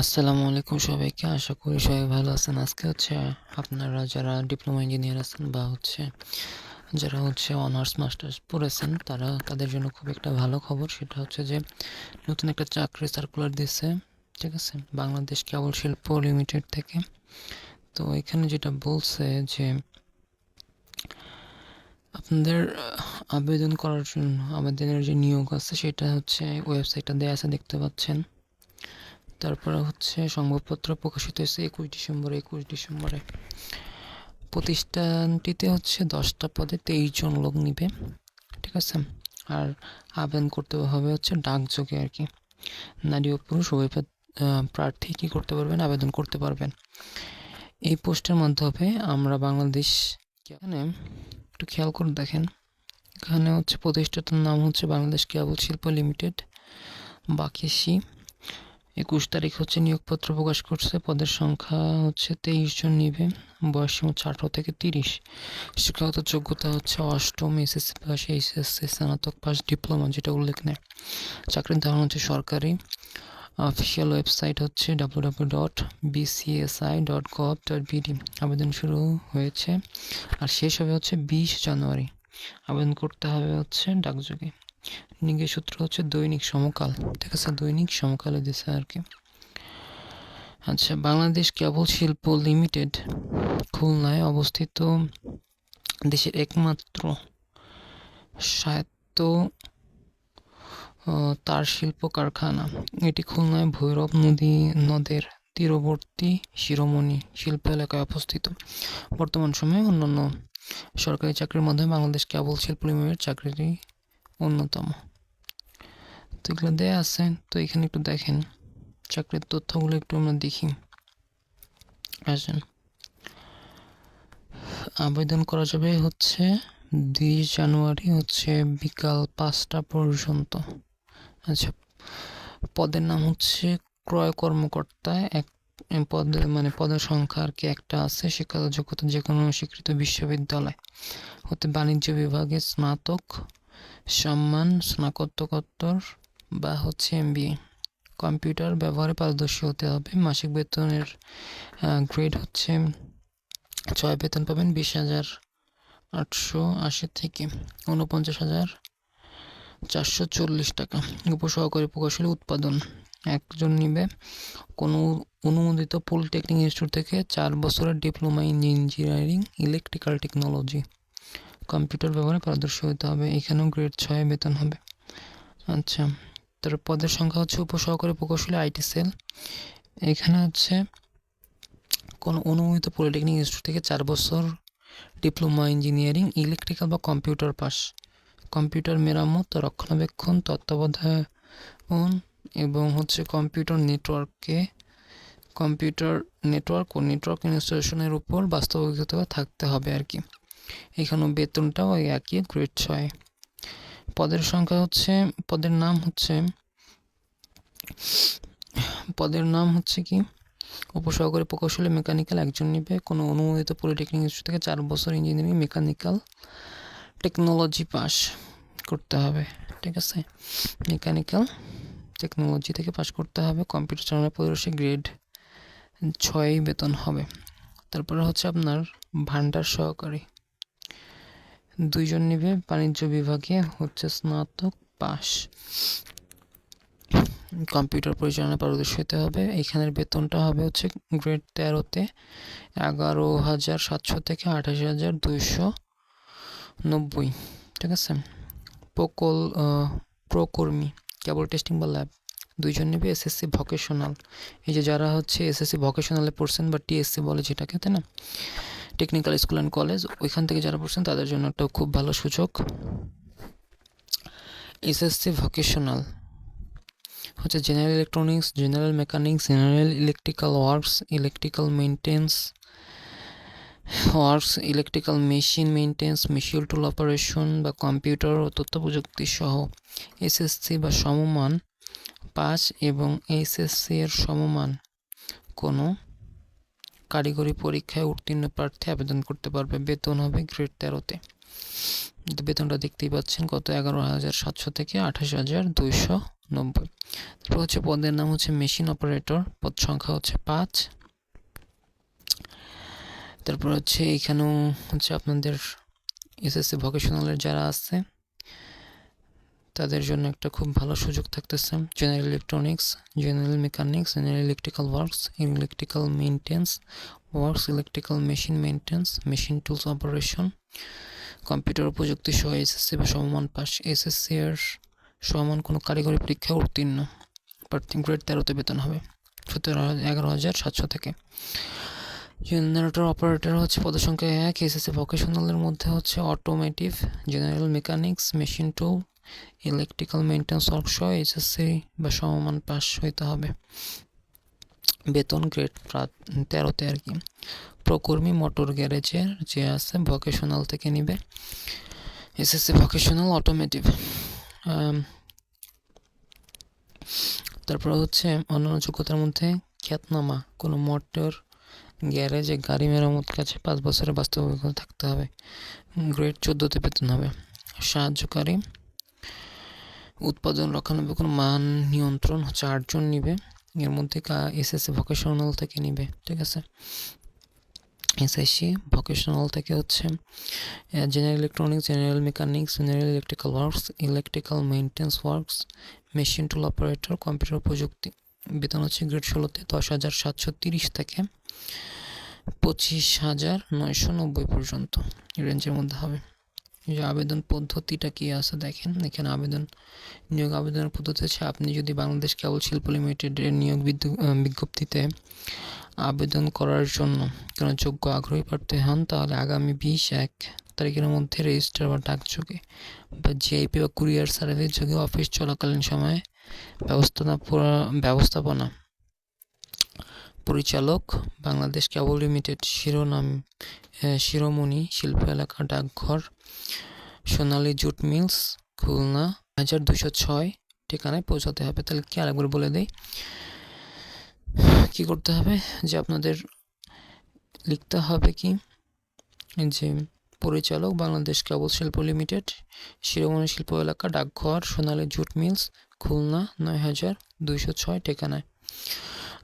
আসসালামু আলাইকুম সবাইকে। আশা করি সবাই ভালো আছেন। আজকে হচ্ছে আপনারা যারা ডিপ্লোমা ইঞ্জিনিয়ার আছেন বা হচ্ছে যারা হচ্ছে অনার্স মাস্টার্স পড়েছেন, তারা তাদের জন্য খুব একটা ভালো খবর। সেটা হচ্ছে যে নতুন একটা চাকরি সার্কুলার দিচ্ছে ঠিক আছে? বাংলাদেশ কেবল শিল্প লিমিটেড থেকে। তো এখানে যেটা বলছে যে আপনাদের আবেদন করার জন্য, আবেদনের যে নিয়োগ আছে, সেটা হচ্ছে ওয়েবসাইটটা দেওয়া আছে, দেখতে পাচ্ছেন। তারপরে হচ্ছে সংবাদপত্র প্রকাশিত হয়েছে একুশ ডিসেম্বর, একুশ ডিসেম্বরে। প্রতিষ্ঠানটিতে হচ্ছে দশটা পদে তেইশ জন লোক নিবে, ঠিক আছে? আর আবেদন করতে হবে হচ্ছে ডাকযোগে আর কি। নারী ও পুরুষ উভয় প্রার্থী কী করতে পারবেন, আবেদন করতে পারবেন। এই পোস্টের মাধ্যমে আমরা বাংলাদেশ এখানে একটু খেয়াল করে দেখেন। এখানে হচ্ছে প্রতিষ্ঠানটার নাম হচ্ছে বাংলাদেশ কেবল শিল্প লিমিটেড, বাকেশি। একুশ তারিখ হচ্ছে নিয়োগপত্র প্রকাশ করছে। পদের সংখ্যা হচ্ছে তেইশ জন নিবে, বয়স হচ্ছে আঠারো থেকে তিরিশ। শিক্ষাগত যোগ্যতা হচ্ছে অষ্টম এসএসসি পাস এইচএসসি স্নাতক পাস ডিপ্লোমা যেটা উল্লেখ নেয় চাকরির ধরন হচ্ছে সরকারি। অফিসিয়াল ওয়েবসাইট হচ্ছে W W dot BCSI dot gov dot BD আবেদন শুরু হয়েছে আর শেষ হবে হচ্ছে বিশ জানুয়ারি। আবেদন করতে হবে হচ্ছে ডাকযোগে। নিয়োগের সূত্র হচ্ছে দৈনিক সমকাল। ঠিক আছে, দৈনিক সমকালে দিছে আর কি। আচ্ছা বাংলাদেশ কেবল শিল্প লিমিটেড খুলনায় অবস্থিত দেশের একমাত্র স্বায়ত্ত তার শিল্প কারখানা। এটি খুলনায় ভৈরব নদী, নদের তীরবর্তী শিরোমণি শিল্প এলাকায় অবস্থিত। বর্তমান সময়ে অন্যান্য সরকারি চাকরির মাধ্যমে বাংলাদেশ কেবল শিল্প লিমিটেড চাকরিটি অন্যতম। তো এগুলো দেয়া আছে, তো এখানে একটু দেখেন। চাকরির তথ্যগুলো একটু আমরা দেখি। আসেন। আবেদন করা যাবে হচ্ছে দুই জানুয়ারি হচ্ছে বিকাল পাঁচটা পর্যন্ত। আচ্ছা পদের নাম হচ্ছে ক্রয় কর্মকর্তা, এক পদের মানে পদের সংখ্যা আর কি একটা আছে শিক্ষাগত যোগ্যতা যে কোনো স্বীকৃত বিশ্ববিদ্যালয়। হতে বাণিজ্য বিভাগে স্নাতক সম্মান, স্নাতকোত্তর বা হচ্ছে এমবিএ কম্পিউটার ব্যবহারে পারদর্শী হতে হবে। মাসিক বেতনের গ্রেড হচ্ছে ছয় বেতন পাবেন বিশ হাজার আটশো আশি থেকে উনপঞ্চাশ হাজার চারশো চল্লিশ টাকা। উপসহকারী প্রকৌশলী উৎপাদন। একজন নিবে কোনো অনুমোদিত পলিটেকনিক ইনস্টিটিউট থেকে চার বছরের diploma in engineering electrical technology computer ব্যবহারে পারদর্শী হতে হবে। এখানেও গ্রেড ছয় বেতন হবে। আচ্ছা তার পদের সংখ্যা হচ্ছে উপসহকারী প্রকৌশলী আইটি সেল। এখানে হচ্ছে কোনো অনুমোদিত পলিটেকনিক ইনস্টিটিউট থেকে চার বছর ডিপ্লোমা ইঞ্জিনিয়ারিং ইলেকট্রিক্যাল বা কম্পিউটার পাস কম্পিউটার মেরামত, রক্ষণাবেক্ষণ, তত্ত্বাবধায়ন এবং হচ্ছে কম্পিউটার নেটওয়ার্কে কম্পিউটার নেটওয়ার্ক ও নেটওয়ার্ক ইনস্টলেশনের উপর বাস্তব অভিজ্ঞতা থাকতে হবে আর কি। এখানেও বেতনটাও ওই একই গ্রেড ছয়। পদের সংখ্যা হচ্ছে, পদের নাম হচ্ছে, পদের নাম হচ্ছে কি? উপসহকারী প্রকৌশলী মেকানিক্যাল একজন নিবে। কোনো অনুমোদিত পলিটেকনিক ইনস্টিটিউট থেকে চার বছর ইঞ্জিনিয়ারিং মেকানিক্যাল টেকনোলজি পাস করতে হবে, ঠিক আছে? মেকানিক্যাল টেকনোলজি থেকে পাস করতে হবে। কম্পিউটার চালানোর পরিবেশে গ্রেড ছয় বেতন হবে। তারপরে হচ্ছে আপনার ভান্ডার সহকারী। দুইজন নিবে, বাণিজ্য বিভাগে হচ্ছে স্নাতক পাস কম্পিউটার পরিচালনা পারদর্শী হতে হবে। এখানের বেতনটা হবে হচ্ছে গ্রেড তেরোতে এগারো হাজার সাতশো থেকে আঠাশ হাজার দুইশো নব্বই। ঠিক আছে? প্রকল প্রকর্মী, কেবল টেস্টিং বা ল্যাব। দুইজন নেবে এসএসসি ভকেশনাল। এই যে যারা হচ্ছে এসএসসি ভকেশনালে পড়ছেন বা টিএসসি বলে যেটাকে, তাই না? টেকনিক্যাল স্কুল অ্যান্ড কলেজ ওইখান থেকে যারা পড়ছেন তাদের জন্য একটা খুব ভালো সুযোগ এসএসসি ভোকেশনাল হচ্ছে general electronics general mechanics general electrical works electrical maintenance works electrical machine maintenance machine tool operation বা কম্পিউটার ও তথ্য প্রযুক্তি সহ এসএসসি বা সমমান পাস এবং এইচএসসি এর সমমান কোনো কারিগরি পরীক্ষায় উত্তীর্ণ প্রার্থী আবেদন করতে পারবে। বেতন হবে গ্রেড তেরোতে। বেতনটা দেখতেই পাচ্ছেন, কত? এগারো হাজার সাতশো থেকে আঠাশ হাজার দুইশো নব্বই। তারপর হচ্ছে পদের নাম হচ্ছে মেশিন অপারেটর পদ সংখ্যা হচ্ছে পাঁচ। তারপর হচ্ছে এখানেও হচ্ছে আপনাদের এসএসসি ভোকেশনালের যারা আছে তাদের জন্য একটা খুব ভালো সুযোগ থাকতেছে। General electronics general mechanics general electrical works electrical maintenance works electrical machine maintenance machine tools operation computer প্রযুক্তি সহ এসএসসি বা সমমান পাস এসএসসি এর সমান কোনো কারিগরি পরীক্ষা উত্তীর্ণ। প্রার্থী গ্রেড তেরোতে বেতন হবে। সতেরো, এগারো হাজার সাতশো থেকে। জেনারেটর অপারেটর হচ্ছে পদসংখ্যা এক। এসএসসি ভোকেশনালের মধ্যে হচ্ছে automotive general mechanics machine tool electrical maintenance সহ এইচএসসি বা সমমান পাস হইতে হবে। বেতন গ্রেড তেরোতে আর কি। প্রকর্মী মোটর গ্যারেজের যে আছে ভোকেশনাল থেকে নিবে। এসএসসি ভোকেশনাল অটোমেটিভ তারপর হচ্ছে অন্যান্য যোগ্যতার মধ্যে খ্যাতনামা। কোনো মোটর গ্যারেজে গাড়ি মেরামত কাছে পাঁচ বছরের বাস্তব থাকতে হবে। গ্রেড চোদ্দোতে বেতন হবে। সাহায্যকারী উৎপাদন, রক্ষণাবেক্ষণ, মান নিয়ন্ত্রণ হচ্ছে আটজন নিবে। এর মধ্যে এসএসসি ভোকেশনাল থেকে নিবে, ঠিক আছে? এসএসসি ভোকেশনাল থেকে হচ্ছে general electronics general mechanics general electrical works electrical maintenance works machine tool operator computer প্রযুক্তি। বেতন হচ্ছে গ্রেড ষোলোতে দশ হাজার সাতশো তিরিশ থেকে পঁচিশ হাজার নয়শো নব্বই পর্যন্ত। রেঞ্জের মধ্যে হবে। যে আবেদন পদ্ধতিটা কি আছে দেখেন। এখানে আবেদন, নিয়োগ আবেদনের পদ্ধতি হচ্ছে আপনি যদি বাংলাদেশ কেবল শিল্প লিমিটেডের নিয়োগ বিজ্ঞপ্তিতে আবেদন করার জন্য কোনো যোগ্য আগ্রহী প্রার্থী হন, তাহলে আগামী বিশ এক তারিখের মধ্যে রেজিস্টার বা ডাকযোগে বা জিআইপি বা কুরিয়ার সার্ভিস যোগে অফিস চলাকালীন সময়ে ব্যবস্থাপনা ব্যবস্থাপনা পরিচালক, বাংলাদেশ কেবল লিমিটেড শিরোনাম শিরোমণি, শিল্প এলাকা, ডাকঘর, সোনালী জুট মিলস, খুলনা, হাজার দুশো ছয় ঠিকানায় পৌঁছাতে হবে। তাহলে কি আরেকবার বলে দেই? কি করতে হবে? যে আপনাদের লিখতে হবে কি? যে পরিচালক, বাংলাদেশ কেবল শিল্প লিমিটেড, শিরোমণি শিল্প এলাকা, ডাকঘর, সোনালী জুট মিলস, খুলনা, নয় হাজার দুইশো ছয় ঠিকানায়।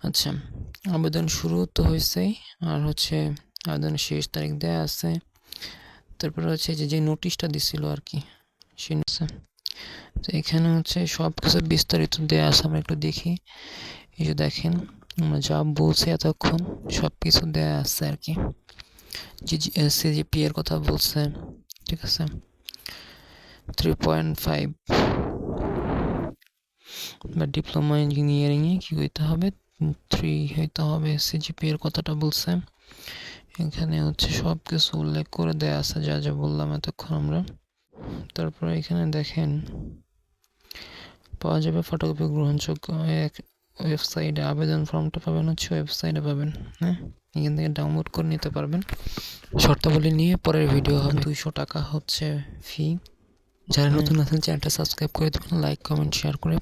আচ্ছা আবেদন শুরু তো হয়েছেই, আর হচ্ছে আবেদনের শেষ তারিখ দেওয়া আছে। তারপরে হচ্ছে যে যে নোটিশটা দিছিল আর কি, সে তো এখানে হচ্ছে সব কিছু বিস্তারিত দেওয়া আছে, আমরা একটু দেখি। এই যে দেখেন, আমরা যা বলছি এতক্ষণ সব কিছু দেওয়া আছে আর কি। যে সিজিপি এর কথা বলছে, ঠিক আছে? থ্রি পয়েন্ট ফাইভ বা ডিপ্লোমা ইঞ্জিনিয়ারিংয়ে কী হইতে হবে? থ্রি হইতে হবে সিজিপি এর কথাটা বলছে। এখানে হচ্ছে সব কিছু উল্লেখ করে দেয়া আছে যা যা বললাম এতক্ষণ আমরা। তারপরে এখানে দেখেন পাওয়া যাবে ফটোকপি গ্রহণযোগ্য এক ওয়েবসাইটে আবেদন ফর্মটা পাবেন হচ্ছে ওয়েবসাইটে পাবেন হ্যাঁ? এখান থেকে ডাউনলোড করে নিতে পারবেন। শর্তাবলী নিয়ে পরের ভিডিও হবে। দুইশো টাকা হচ্ছে ফি যারা নতুন আছেন চ্যানেলটা সাবস্ক্রাইব করে দেবেন লাইক কমেন্ট শেয়ার করে